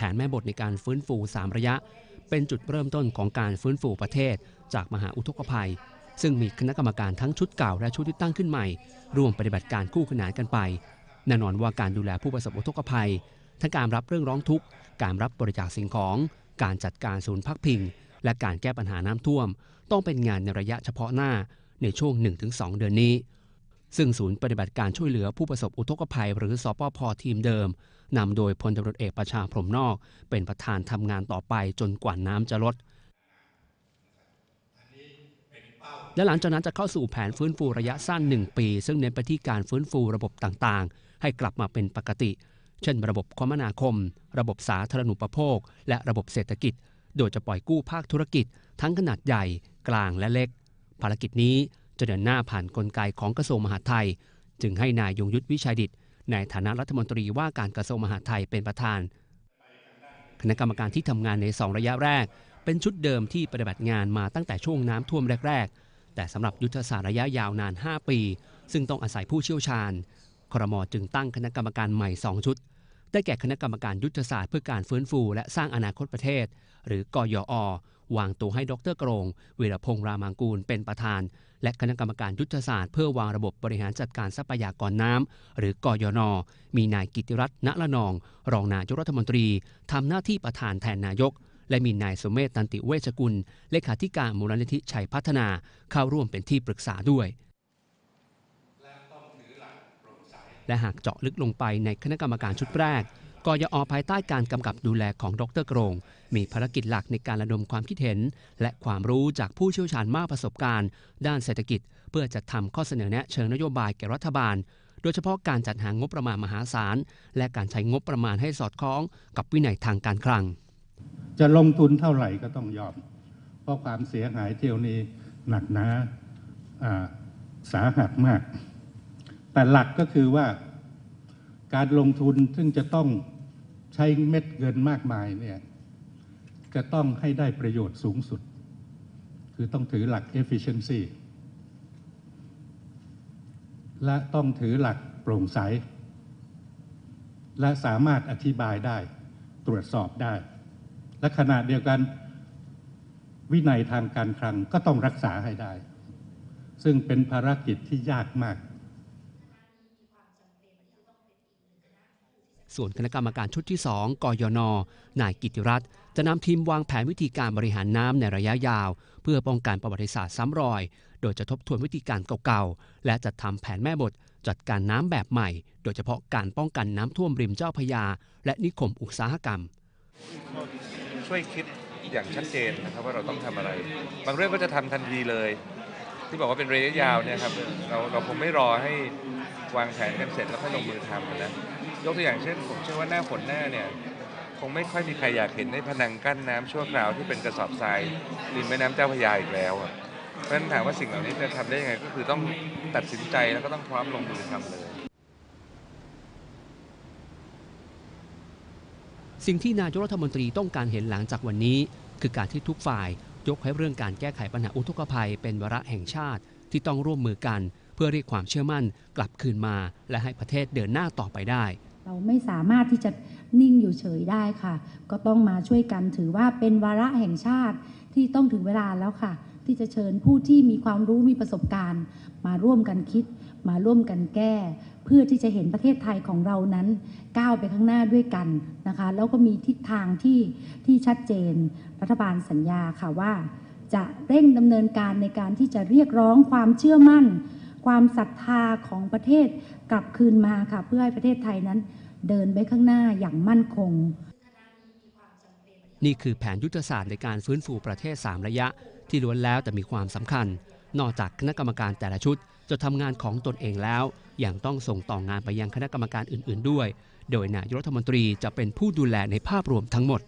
แผนแม่บทในการฟื้นฟู 3 ระยะ เป็นจุดเริ่มต้นของการฟื้นฟูประเทศ จากมหาอุทกภัย ซึ่งมีคณะกรรมการทั้งชุดเก่าและชุดที่ตั้งขึ้นใหม่ ร่วมปฏิบัติการคู่ขนานกันไปแน่นอนว่าการดูแลผู้ประสบอุทกภัย ทั้งการรับเรื่องร้องทุกข์ การรับบริจาคสิ่งของ การจัดการศูนย์พักพิง และการแก้ปัญหาน้ำท่วม ต้องเป็นงานในระยะเฉพาะหน้าในช่วง 1-2 เดือนนี้ ซึ่งศูนย์ปฏิบัติการช่วยเหลือผู้ประสบอุทกภัย หรือสปพทีมเดิม นำโดยพลตำรวจเอกประชาพรหมนอก เป็นประธานทำงานต่อไปจนกว่าน้ำจะลด และหลังจากนั้นจะเข้าสู่แผนฟื้นฟูระยะสั้น 1 ปี ซึ่งเน้นไปที่การฟื้นฟูระบบต่างๆ ให้กลับมาเป็นปกติ เช่น ระบบคมนาคม ระบบสาธารณูปโภค และระบบเศรษฐกิจ โดยจะปล่อยกู้ภาคธุรกิจ ทั้งขนาดใหญ่ กลางและเล็ก ภารกิจนี้จะเดินหน้าผ่านกลไกของกระทรวงมหาดไทย จึงให้นายยงยุทธวิชัยดิต ในฐานะรัฐมนตรีว่าการกระทรวงมหาดไทยเป็นประธาน คณะกรรมการที่ทำงานใน 2 ระยะแรก เป็นชุดเดิมที่ปฏิบัติงานมาตั้งแต่ช่วงน้ำท่วมแรก ๆ แต่สำหรับยุทธศาสตร์ระยะยาวนาน 5 ปี ซึ่งต้องอาศัยผู้เชี่ยวชาญครมจึงตั้งคณะกรรมการใหม่ 2 ชุด ได้แก่คณะกรรมการยุทธศาสตร์เพื่อการฟื้นฟู และสร้างอนาคตประเทศ หรือกยอ วางตัวให้ดรกรงเวรพงษ์รามังกูลเป็นประธาน และคณะกรรมการยุทธศาสตร์เพื่อวางระบบบริหารจัดการทรัพยากรน้ำหรือกยน มีนายกิติรัตน์ณละนอง รองนายกรัฐมนตรีทำหน้าที่ประธานแทนนายก และมีนายสมเมธตันติเวชกุล เลขาธิการมูลนิธิชัยพัฒนาเข้าร่วมเป็นที่ปรึกษาด้วยและหากเจาะลึกลงไปในคณะกรรมการชุดแรก กยอภายใต้การกำกับดูแลของดรกรงมีภารกิจหลักในการระดมความคิดเห็น และความรู้จากผู้เชี่ยวชาญมากประสบการณ์ ด้านเศรษฐกิจ เพื่อจัดทำข้อเสนอแนะเชิงนโยบายแก่รัฐบาล โดยเฉพาะการจัดหางบประมาณมหาศาล และการใช้งบประมาณให้สอดคล้องกับวินัยทางการคลัง จะลงทุนเท่าไหร่ก็ต้องยอม เพราะความเสียหายเที่ยวนี้หนักหนาอ่าสาหัสมาก แต่หลักก็คือว่าการลงทุนซึ่งจะต้อง ใช้เม็ดเงินมากมายเนี่ยจะต้องให้ได้ประโยชน์สูงสุด คือต้องถือหลัก efficiency และต้องถือหลักโปร่งใส และสามารถอธิบายได้ตรวจสอบได้ และขณะเดียวกันวินัยทางการคลังก็ต้องรักษาให้ได้ ซึ่งเป็นภารกิจที่ยากมาก ส่วนคณะกรรมการชุดที่ 2 กยน นายกิติรัตน์จะนำทีมวางแผนวิธีการบริหารน้ำในระยะยาว เพื่อป้องกันประวัติศาสตร์ซ้ำรอย โดยจะทบทวนวิธีการเก่าๆ และจัดทำแผนแม่บท จัดการน้ำแบบใหม่ โดยเฉพาะการป้องกันน้ำท่วมริมเจ้าพยา และนิคมอุตสาหกรรม ช่วยคิดอย่างชัดเจนนะครับว่าเราต้องทำอะไร บางเรื่องก็จะทำทันทีเลย ที่บอกว่าเป็นระยะยาวเนี่ยครับเราเราคงไม่รอให้วางแผนกันเสร็จแล้วค่อยลงมือทำนะ ยกตัวอย่างเช่น ผมเชื่อว่าหน้าฝนหน้าเนี่ยคงไม่ค่อยมีใครอยากเห็นในพนังกั้นน้ำชั่วคราวที่เป็นกระสอบทรายริมแม่น้ำเจ้าพระยาอีกแล้วอะเพราะฉะนั้นถามว่าสิ่งเหล่านี้จะทำได้ยังไงก็คือต้องตัดสินใจแล้วก็ต้องพร้อมลงมือทำเลย สิ่งที่นายกรัฐมนตรีต้องการเห็นหลังจากวันนี้ คือการที่ทุกฝ่ายยกให้เรื่องการแก้ไขปัญหาอุทกภัย เป็นวาระแห่งชาติที่ต้องร่วมมือกัน เพื่อเรียกความเชื่อมั่นกลับคืนมา และให้ประเทศเดินหน้าต่อไปได้ เราไม่สามารถที่จะนิ่งอยู่เฉยได้ค่ะ ก็ต้องมาช่วยกันถือว่าเป็นวาระแห่งชาติที่ต้องถึงเวลาแล้วค่ะ ที่จะเชิญผู้ที่มีความรู้มีประสบการณ์ มาร่วมกันคิด มาร่วมกันแก้ เพื่อที่จะเห็นประเทศไทยของเรานั้น ก้าวไปข้างหน้าด้วยกันนะคะ แล้วก็มีทิศทางที่ที่ชัดเจนรัฐบาลสัญญาค่ะว่า จะเร่งดำเนินการในการที่จะเรียกร้องความเชื่อมั่น ความศรัทธาของประเทศกลับคืนมาค่ะ เพื่อให้ประเทศไทยนั้นเดินไปข้างหน้าอย่างมั่นคง นี่คือแผนยุทธศาสตร์ในการฟื้นฟูประเทศ 3 ระยะ ที่ล้วนแล้วแต่มีความสำคัญ นอกจากคณะกรรมการแต่ละชุดจะทำงานของตนเองแล้วยังต้องส่งต่องานไปยังคณะกรรมการอื่น ๆ ด้วย โดยนายรัฐมนตรีจะเป็นผู้ดูแลในภาพรวมทั้งหมด